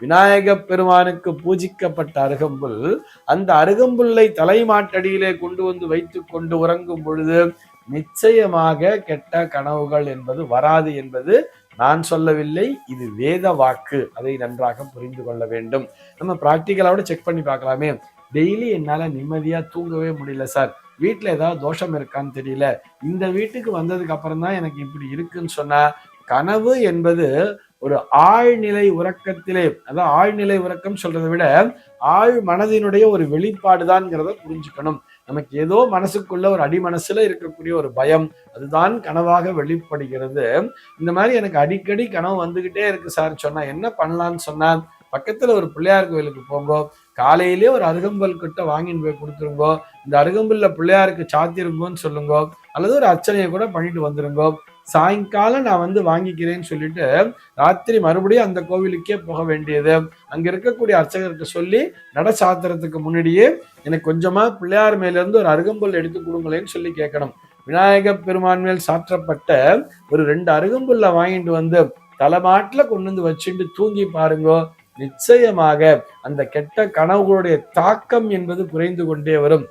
விநாயக பெருமானுக்கு பூஜிக்கப்பட்ட அருகம்புல் அந்த அருகம்புல்லை தலைமாட்டடியிலே கொண்டு வந்து வைத்து கொண்டு உறங்கும் பொழுது நிச்சயமாக கெட்ட கனவுகள் என்பது வராது என்பது நான் சொல்லவில்லை. இது வேத வாக்கு. அதை நன்றாக புரிந்து கொள்ள வேண்டும். நம்ம பிராக்டிக்கலாவோட செக் பண்ணி பார்க்கலாமே. டெய்லி என்னால நிம்மதியா தூங்கவே முடியல சார். வீட்டில் ஏதாவது தோஷம் இருக்கான்னு தெரியல. இந்த வீட்டுக்கு வந்ததுக்கு அப்புறம் தான் எனக்கு இப்படி இருக்குன்னு சொன்னா கனவு என்பது ஒரு ஆழ்நிலை உறக்கத்திலே அதாவது ஆழ்நிலை உறக்கம் சொல்றதை விட ஆழ் மனதினுடைய ஒரு வெளிப்பாடுதான்ங்கிறத புரிஞ்சுக்கணும். நமக்கு ஏதோ மனசுக்குள்ள ஒரு அடிமனசுல இருக்கக்கூடிய ஒரு பயம் அதுதான் கனவாக வெளிப்படுகிறது. இந்த மாதிரி எனக்கு அடிக்கடி கனவு வந்துகிட்டே இருக்கு சார். சொன்னா என்ன பண்ணலாம்னு சொன்னா பக்கத்துல ஒரு பிள்ளையார் கோயிலுக்கு போங்கோ காலையிலே ஒரு அருகம்பல் கிட்ட வாங்கிட்டு போய் கொடுத்துருங்கோ இந்த அருகம்புல்ல பிள்ளையாருக்கு சாத்திருங்கோன்னு சொல்லுங்கோ அல்லது ஒரு அர்ச்சனையை கூட பண்ணிட்டு வந்துருங்கோ சாயங்காலம் நான் வந்து வாங்கிக்கிறேன்னு சொல்லிட்டு ராத்திரி மறுபடியும் அந்த கோவிலுக்கே போக வேண்டியது. அங்க இருக்கக்கூடிய அர்ச்சகருக்கு சொல்லி நட சாத்திரத்துக்கு முன்னாடியே எனக்கு கொஞ்சமா பிள்ளையார் மேல இருந்து ஒரு அருகம்புல் எடுத்து கொடுங்களேன்னு சொல்லி கேட்கணும். விநாயக பெருமான் மேல் சாற்றப்பட்ட ஒரு ரெண்டு அருகம்புல்ல வாங்கிட்டு வந்து தலைமாட்டில் கொண்டு வந்து வச்சுட்டு தூங்கி பாருங்கோ. நிச்சயமாக அந்த கெட்ட கனவுகளுடைய தாக்கம் என்பது குறைந்து கொண்டே வரும்.